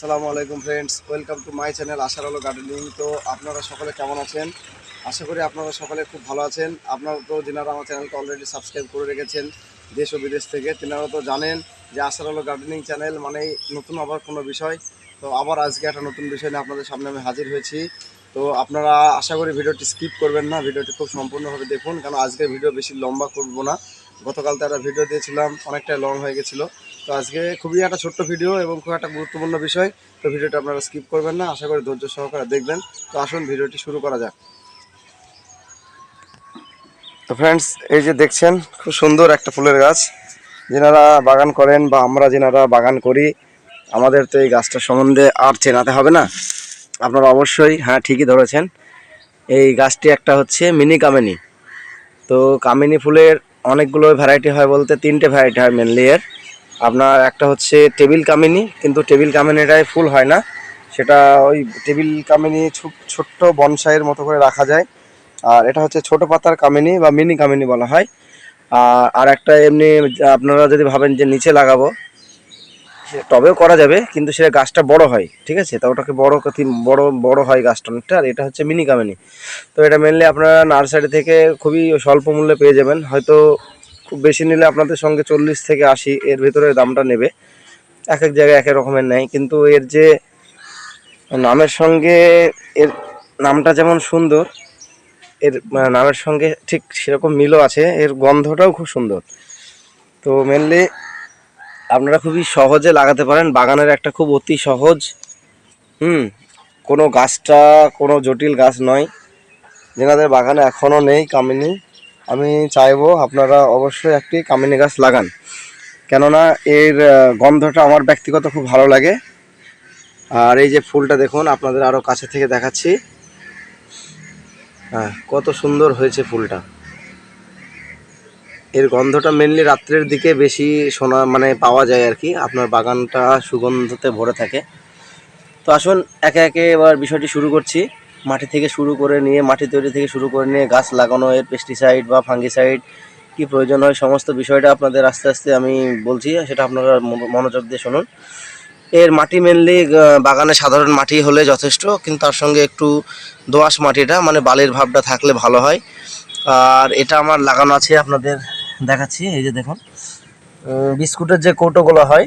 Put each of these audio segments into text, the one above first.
আসসালামু আলাইকুম friends welcome to my channel Ashar Alo gardening তো আপনারা সকলে কেমন আছেন? আশা করি আপনারা সকলে খুব ভালো আছেন। আপনারা তো যেনারা আমার চ্যানেলকে অলরেডি সাবস্ক্রাইব করে রেখেছেন দেশ ও বিদেশ থেকে, তেনারা তো জানেন যে আশার আলো গার্ডেনিং চ্যানেল মানেই নতুন আবার কোনো বিষয়। তো আবার আজকে একটা নতুন বিষয় নিয়ে আপনাদের সামনে আমি হাজির হয়েছি। তো আপনারা আশা করি ভিডিওটি স্কিপ করবেন না, ভিডিওটি খুব সম্পূর্ণভাবে দেখুন, কারণ আজকের ভিডিও বেশি লম্বা করব না। গতকাল তো একটা ভিডিও দিয়েছিলাম, অনেকটাই লং হয়ে গেছিল। তো আজকে খুবই একটা ছোট্ট ভিডিও এবং খুব একটা গুরুত্বপূর্ণ বিষয়। তো ভিডিওটা আপনারা স্কিপ করবেন না। আশা করি ধৈর্য সহকারে দেখবেন। তো আসুন ভিডিওটি শুরু করা যাক। তো ফ্রেন্ডস এই যে দেখছেন, খুব সুন্দর একটা ফুলের গাছ। যেনারা বাগান করেন বা আমরা যেনারা বাগান করি, আমাদের তো এই গাছটার সম্বন্ধে আর চেনাতে হবে না। আপনারা অবশ্যই হ্যাঁ ঠিকই ধরেছেন। এই গাছটি একটা হচ্ছে মিনি কামিনী। তো কামিনী ফুলের অনেকগুলো ভ্যারাইটি হয় বলতে তিনটে ভ্যারাইটি হয় মেনলি এর। আপনার একটা হচ্ছে টেবিল কামিনী, কিন্তু টেবিল কামিনীটায় ফুল হয় না। সেটা ওই টেবিল কামিনী ছোট্ট বনসাইয়ের মতো করে রাখা যায়। আর এটা হচ্ছে ছোট পাতার কামিনী বা মিনি কামিনী বলা হয়। আর আর একটা এমনি আপনারা যদি ভাবেন যে নিচে লাগাবো টবেও করা যাবে, কিন্তু সেটা গাছটা বড় হয়, ঠিক আছে? তা ওটাকে বড় বড় বড় হয় গাছটা অনেকটা, আর এটা হচ্ছে মিনি কামিনী। তো এটা মেনলি আপনারা নার্সারি থেকে খুবই স্বল্প মূল্যে পেয়ে যাবেন। হয়তো খুব বেশি নিলে আপনাদের সঙ্গে চল্লিশ থেকে আশি, এর ভিতরে দামটা নেবে। এক এক জায়গায় এক এক রকমের নেয়, কিন্তু এর যে নামের সঙ্গে এর নামটা যেমন সুন্দর, এর নামের সঙ্গে ঠিক সেরকম মিলও আছে, এর গন্ধটাও খুব সুন্দর। তো মেনলি আপনারা খুবই সহজে লাগাতে পারেন, বাগানের একটা খুব অতি সহজ, হুম, কোনো গাছটা কোনো জটিল গাছ নয়। যেনাদের বাগানে এখনও নেই, কামিনী আমি চাইব আপনারা অবশ্যই একটি কামিনী গাছ লাগান। কেননা এর গন্ধটা আমার ব্যক্তিগত খুব ভালো লাগে। আর এই যে ফুলটা দেখুন, আপনাদের আরও কাছে থেকে দেখাচ্ছি। হ্যাঁ কত সুন্দর হয়েছে ফুলটা। এর গন্ধটা মেনলি রাত্রের দিকে বেশি শোনা মানে পাওয়া যায় আর কি। আপনার বাগানটা সুগন্ধতে ভরে থাকে। তো আসুন, একে একে এবার বিষয়টি শুরু করছি। মাটি থেকে শুরু করে নিয়ে, মাটি তৈরি থেকে শুরু করে নিয়ে গাছ লাগানো, এর পেস্টিসাইড বা ফাঙ্গিসাইড কি প্রয়োজন হয়, সমস্ত বিষয়টা আপনাদের আস্তে আস্তে আমি বলছি, সেটা আপনারা মনোযোগ দিয়ে শুনুন। এর মাটি মেনলি বাগানে সাধারণ মাটি হলে যথেষ্ট, কিন্তু তার সঙ্গে একটু দোআঁশ মাটিটা মানে বালির ভাবটা থাকলে ভালো হয়। আর এটা আমার লাগানো আছে, আপনাদের দেখাচ্ছি, এই যে দেখুন। বিস্কুটের যে কৌটোগুলো হয়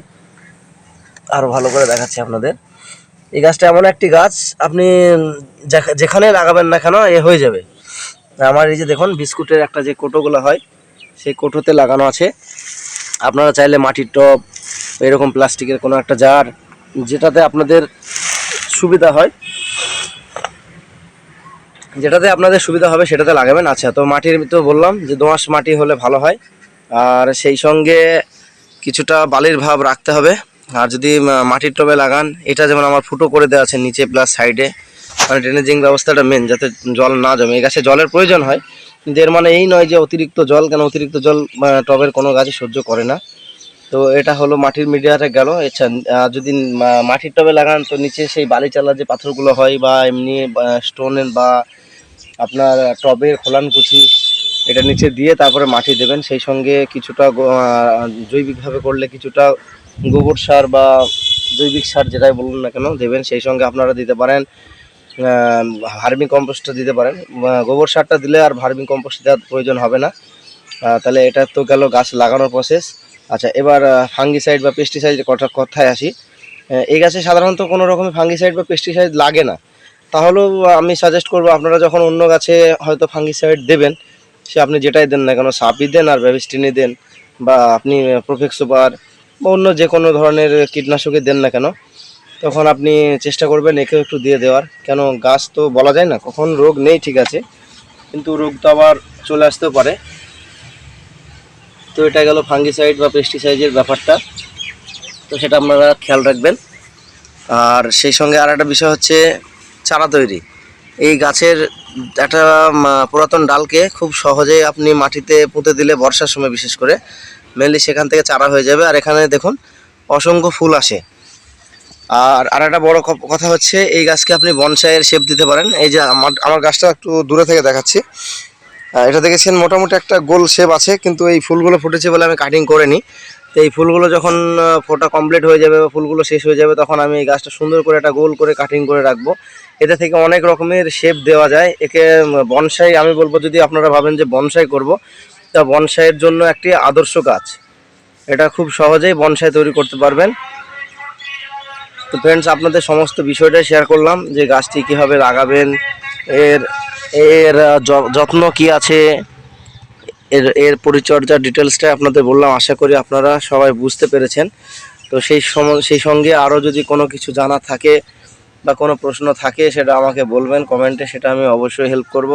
আরও ভালো করে দেখাচ্ছি আপনাদের। এই গাছটা এমন একটি গাছ, আপনি যেখানে লাগাবেন না কেন, এ হয়ে যাবে। আমার এই যে দেখুন, বিস্কুটের একটা যে কোটোগুলো হয়, সেই কোটোতে লাগানো আছে। আপনারা চাইলে মাটির টব, এরকম প্লাস্টিকের কোনো একটা জার, যেটাতে আপনাদের সুবিধা হয়। যেটাতে আপনাদের সুবিধা হবে, সেটাতে লাগাবেন। আচ্ছা তো মাটির তো বললাম যে দোঁয়াশ মাটি হলে ভালো হয়। আর সেই সঙ্গে কিছুটা বালির ভাব রাখতে হবে। আর যদি মাটির টবে লাগান, এটা যেমন আমার ফুটো করে দেওয়া আছে নিচে প্লাস সাইডে মানে ড্রেনেজিং ব্যবস্থাটা মেন যাতে জল না জমে। এই গাছে জলের প্রয়োজন হয়, কিন্তু এর মানে এই নয় যে অতিরিক্ত জল, কেন অতিরিক্ত জল টবের কোনো গাছে সহ্য করে না। তো এটা হলো মাটির মিডিয়াতে গেল। আচ্ছা যদি মাটির টবে লাগান, তো নিচে সেই বালি চালা যে পাথরগুলো হয়, বা এমনি স্টোনের বা আপনার টবের খোলানকুচি, এটা নিচে দিয়ে তারপরে মাটি দেবেন। সেই সঙ্গে কিছুটা জৈবিকভাবে করলে কিছুটা গোবর সার বা জৈবিক সার যেটাই বলুন না কেন দেবেন, সেই সঙ্গে আপনারা দিতে পারেন ভার্মি কম্পোস্টটা দিতে পারেন। গোবর সারটা দিলে আর ভার্মি কম্পোস্ট দেওয়ার প্রয়োজন হবে না। তাহলে এটা তো গেল গাছ লাগানোর প্রসেস আচ্ছা এবার ফাঙ্গিসাইড বা পেস্টিসাইড কথা কথায় আসি। এই গাছে সাধারণত কোনো রকমের ফাঙ্গিসাইড বা পেস্টিসাইড লাগে না। তাহলেও আমি সাজেস্ট করব, আপনারা যখন অন্য গাছে হয়তো ফাঙ্গিসাইড দেবেন, সে আপনি যেটাই দেন না কেন, সাপই দেন আর ব্যাবিস্টিনি দেন, বা আপনি প্রোফেক্সোবার বা অন্য যে কোনো ধরনের কীটনাশকই দেন না কেন, তখন আপনি চেষ্টা করবেন একেও একটু দিয়ে দেওয়ার। কেন গাছ তো বলা যায় না, কখন রোগ নেই ঠিক আছে, কিন্তু রোগ তো আবার চলে আসতেও পারে। তো এটা গেল ফাঙ্গিসাইড বা পেস্টিসাইডের ব্যাপারটা, তো সেটা আপনারা খেয়াল রাখবেন। আর সেই সঙ্গে আর একটা বিষয় হচ্ছে চারা তৈরি। এই গাছের একটা পুরাতন ডালকে খুব সহজেই আপনি মাটিতে পুঁতে দিলে বর্ষার সময় বিশেষ করে মেনলি সেখান থেকে চারা হয়ে যাবে। আর এখানে দেখুন, অসংখ্য ফুল আসে। আর আর একটা বড় কথা হচ্ছে, এই গাছকে আপনি বনসাইয়ের শেপ দিতে পারেন। এই যে আমার আমার গাছটা একটু দূরে থেকে দেখাচ্ছি। এটা দেখেছেন, মোটামুটি একটা গোল শেপ আছে, কিন্তু এই ফুলগুলো ফুটেছে বলে আমি কাটিং করিনি। তো এই ফুলগুলো যখন ফোটা কমপ্লিট হয়ে যাবে বা ফুলগুলো শেষ হয়ে যাবে, তখন আমি এই গাছটা সুন্দর করে একটা গোল করে কাটিং করে রাখব। এটা থেকে অনেক রকমের শেপ দেওয়া যায়। একে বনসাই আমি বলব, যদি আপনারা ভাবেন যে বনসাই করব তা বনসাইয়ের জন্য একটি আদর্শ গাছ। এটা খুব সহজেই বনসাই তৈরি করতে পারবেন। তো ফ্রেন্ডস আপনাদের সমস্ত বিষয়টাই শেয়ার করলাম যে গাছটি কীভাবে লাগাবেন, এর এর যত্ন কি আছে, এর এর পরিচর্যার ডিটেলসটা আপনাদের বললাম। আশা করি আপনারা সবাই বুঝতে পেরেছেন। তো সেই সেই সঙ্গে আরও যদি কোনো কিছু জানা থাকে বা কোনো প্রশ্ন থাকে, সেটা আমাকে বলবেন। কমেন্টে সেটা আমি অবশ্যই হেল্প করব।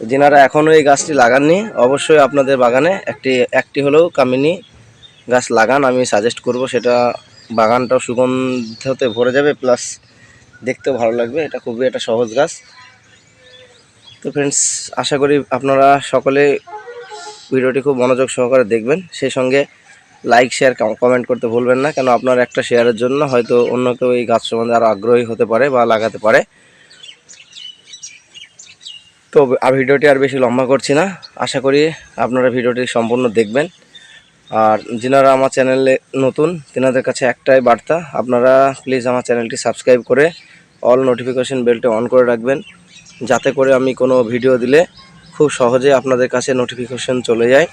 যিনারা এখনও এই গাছটি লাগাননি, অবশ্যই আপনাদের বাগানে একটি একটি হলেও কামিনী গাছ লাগান, আমি সাজেস্ট করব সেটা বাগানটাও সুগন্ধতে ভরে যাবে প্লাস দেখতেও ভালো লাগবে, এটা খুবই একটা সহজ গাছ। তো ফ্রেন্ডস আশা করি আপনারা সকলে ভিডিওটি খুব মনোযোগ সহকারে দেখবেন। সেই সঙ্গে লাইক শেয়ার কমেন্ট করতে ভুলবেন না, কেন আপনার একটা শেয়ারের জন্য হয়তো অন্য কেউ এই গাছ সম্বন্ধে আরও আগ্রহী হতে পারে বা লাগাতে পারে। তো আর ভিডিওটি আর বেশি লম্বা করছি না। আশা করি আপনারা ভিডিওটি সম্পূর্ণ দেখবেন। আর যিনারা আমার চ্যানেলে নতুন, তেনাদের কাছে একটাই বার্তা, আপনারা প্লিজ আমার চ্যানেলটি সাবস্ক্রাইব করে অল নোটিফিকেশন বেলটা অন করে রাখবেন। যাতে করে আমি কোনো ভিডিও দিলে খুব সহজে আপনাদের কাছে নোটিফিকেশন চলে যায়।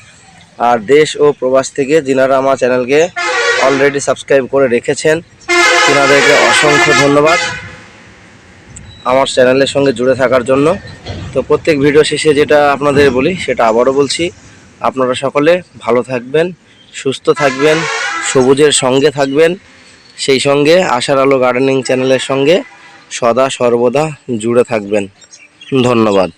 আর দেশ ও প্রবাস থেকে যিনারা আমার চ্যানেলকে অলরেডি সাবস্ক্রাইব করে রেখেছেন, তিনাদেরকে অসংখ্য ধন্যবাদ। আমার চ্যানেলের সঙ্গে জুড়ে থাকার জন্য। তো প্রত্যেক ভিডিও শেষে যেটা আপনাদের বলি, সেটা আবারও বলছি, আপনারা সকলে ভালো থাকবেন, সুস্থ থাকবেন, সবুজের সঙ্গে থাকবেন, সেই সঙ্গে আশার আলো গার্ডেনিং চ্যানেলের সঙ্গে সদা সর্বদা জুড়ে থাকবেন। ধন্যবাদ।